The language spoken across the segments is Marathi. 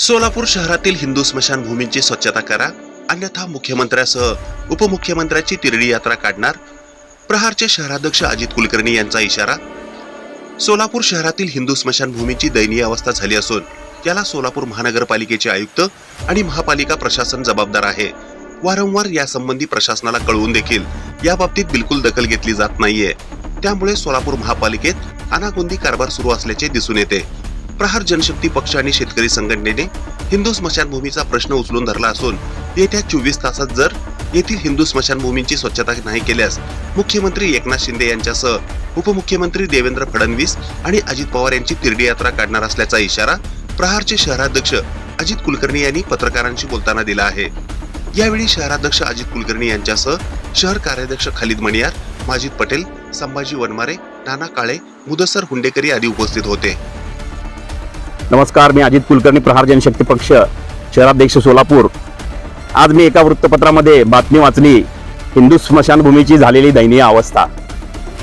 सोलापूर शहरातील हिंदू स्मशानभूमींची स्वच्छता करा अन्यथा मुख्यमंत्र्यासह उपमुख्यमंत्र्याची तिरडी यात्रा काढणार प्रहारचे शहराध्यक्ष अजित कुलकर्णी यांचा इशारा. सोलापूर शहरातील हिंदू स्मशानभूमीची दयनीय अवस्था झाली असून याला सोलापूर महानगरपालिकेचे आयुक्त आणि महापालिका प्रशासन जबाबदार आहे. वारंवार यासंबंधी प्रशासनाला कळवून देखील याबाबतीत बिलकुल दखल घेतली जात नाहीये. त्यामुळे सोलापूर महापालिकेत अनागोंदी कारभार सुरू असल्याचे दिसून येते. प्रहार जनशक्ती पक्ष आणि शेतकरी संघटनेने हिंदू स्मशानभूमीचा प्रश्न उचलून धरला असून येत्या चोवीस तासात जर येथील हिंदू स्मशानभूमींची स्वच्छता नाही केल्यास मुख्यमंत्री एकनाथ शिंदे यांच्यासह उपमुख्यमंत्री देवेंद्र फडणवीस आणि अजित पवार यांची तिरडी यात्रा काढणार असल्याचा इशारा प्रहारचे शहराध्यक्ष अजित कुलकर्णी यांनी पत्रकारांशी बोलताना दिला आहे. यावेळी शहराध्यक्ष अजित कुलकर्णी यांच्यासह शहर कार्याध्यक्ष खालिद मणियार माजिद पटेल संभाजी वनमारे नाना काळे मुदसर हुंडेकरी आदी उपस्थित होते. नमस्कार मी अजित कुलकर्णी प्रहार जनशक्ती पक्ष शहराध्यक्ष सोलापूर. आज मी एका वृत्तपत्रामध्ये बातमी वाचली हिंदू स्मशानभूमीची झालेली दयनीय अवस्था.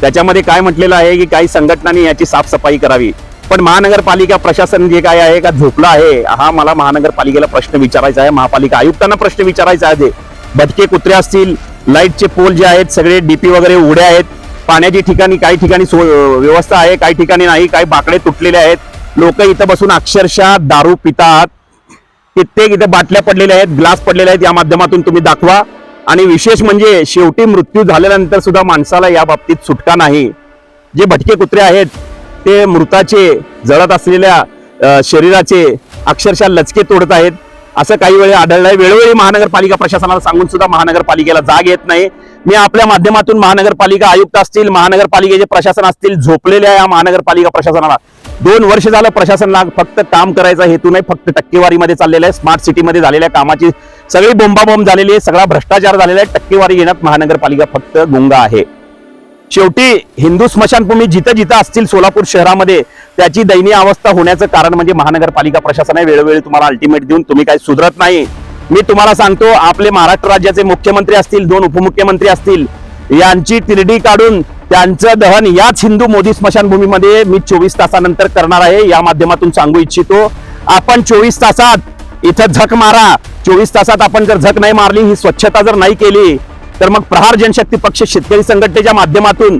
त्याच्यामध्ये काय म्हटलेलं आहे की काही संघटनांनी याची साफसफाई करावी. पण महानगरपालिका प्रशासन जे काय आहे का झोपलं आहे हा मला महानगरपालिकेला प्रश्न विचारायचा आहे. महापालिका आयुक्तांना प्रश्न विचारायचा आहे. भटके कुत्रे असतील लाईटचे पोल जे आहेत सगळे डीपी वगैरे उड्या आहेत. पाण्याची ठिकाणी काही ठिकाणी सो व्यवस्था आहे काही ठिकाणी नाही काही बाकडे तुटलेले आहेत. लोक इथं बसून अक्षरशः दारू पितात. कित्येक इथे बाटल्या पडलेल्या आहेत ग्लास पडलेले आहेत या माध्यमातून तुम्ही दाखवा. आणि विशेष म्हणजे शेवटी मृत्यू झाल्यानंतर सुद्धा माणसाला या बाबतीत सुटका नाही. जे भटके कुत्रे आहेत ते मृताचे जळत असलेल्या शरीराचे अक्षरशः लचके तोडत आहेत. असं काही वेळी आढळलंय वेळोवेळी महानगरपालिका प्रशासनाला सांगून सुद्धा महानगरपालिकेला जाग येत नाही. मी आपल्या माध्यमातून महानगरपालिका आयुक्त असतील महानगरपालिकेचे प्रशासन असतील झोपलेल्या या महानगरपालिका प्रशासनाला. दोन वर्ष झालं प्रशासनाला फक्त काम करायचा हेतू नाही फक्त टक्केवारीमध्ये चाललेला आहे. स्मार्ट सिटीमध्ये झालेल्या कामाची सगळी बोंबाबोंब झालेली आहे सगळा भ्रष्टाचार झालेला आहे. टक्केवारी घेण्यात महानगरपालिका फक्त गुंगा आहे. शेवटी हिंदू स्मशानभूमी जिथं जिथं असतील सोलापूर शहरामध्ये त्याची दयनीय अवस्था होण्याचं कारण म्हणजे महानगरपालिका प्रशासन आहे वेळोवेळी तुम्हाला अल्टिमेट देऊन तुम्ही काही सुधरत नाही. मी तुम्हाला सांगतो आपले महाराष्ट्र राज्याचे मुख्यमंत्री असतील दोन उपमुख्यमंत्री असतील यांची तिरडी काढून त्यांचं दहन याच हिंदू मोदी स्मशानभूमीमध्ये मी चोवीस तासानंतर करणार आहे या माध्यमातून सांगू इच्छितो. आपण चोवीस तासात इथं झक मारा. चोवीस तासात आपण जर झक नाही मारली ही स्वच्छता जर नाही केली तर मग प्रहार जनशक्ती पक्ष शेतकरी संघटनेच्या माध्यमातून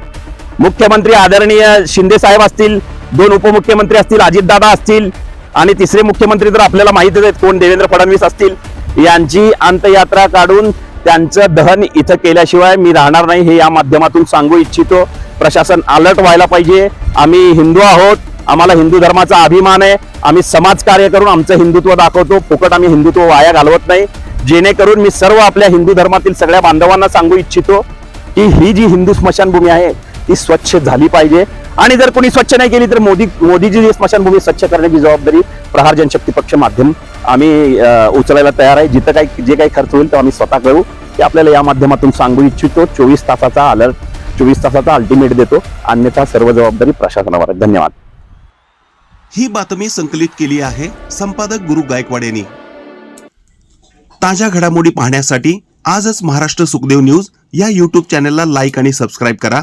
मुख्यमंत्री आदरणीय शिंदे साहेब असतील दोन उपमुख्यमंत्री असतील अजितदादा असतील आणि तिसरे मुख्यमंत्री तर आपल्याला माहितीच आहेत कोण देवेंद्र फडणवीस असतील यांची अंतयात्रा काढून त्यांचं दहन इथं केल्याशिवाय मी राहणार नाही हे या माध्यमातून सांगू इच्छितो. प्रशासन अलर्ट व्हायला पाहिजे. आम्ही हिंदू आहोत आम्हाला हिंदू धर्माचा अभिमान आहे. आम्ही समाजकार्य करून आमचं हिंदुत्व दाखवतो. फुकट आम्ही हिंदुत्व वाया घालवत नाही. जेणेकरून मी सर्व आपल्या हिंदू धर्मातील सगळ्या बांधवांना सांगू इच्छितो की ही जी हिंदू स्मशानभूमी आहे ती स्वच्छ झाली पाहिजे. आणि जर कोणी स्वच्छ नाही केली तर मोदी मोदीजी स्मशानभूमी स्वच्छ करण्याची जबाबदारी प्रहार जनशक्ती पक्ष माध्यम आम्ही उचलायला तयार आहे. जिथं काही जे काही खर्च होईल तो आम्ही स्वतः करू. ते आपल्याला या माध्यमातून सांगू इच्छितो. चोवीस तासाचा अलर्ट चोवीस तासाचा अल्टिमेट देतो. अन्यथा सर्व जबाबदारी प्रशासनावर आहे. धन्यवाद. ही बातमी संकलित केली आहे संपादक गुरु गायकवाड यांनी. ताज्या घडामोडी पाहण्यासाठी आजच महाराष्ट्र सुखदेव न्यूज या यूट्यूब चॅनलला लाईक आणि सबस्क्राईब करा.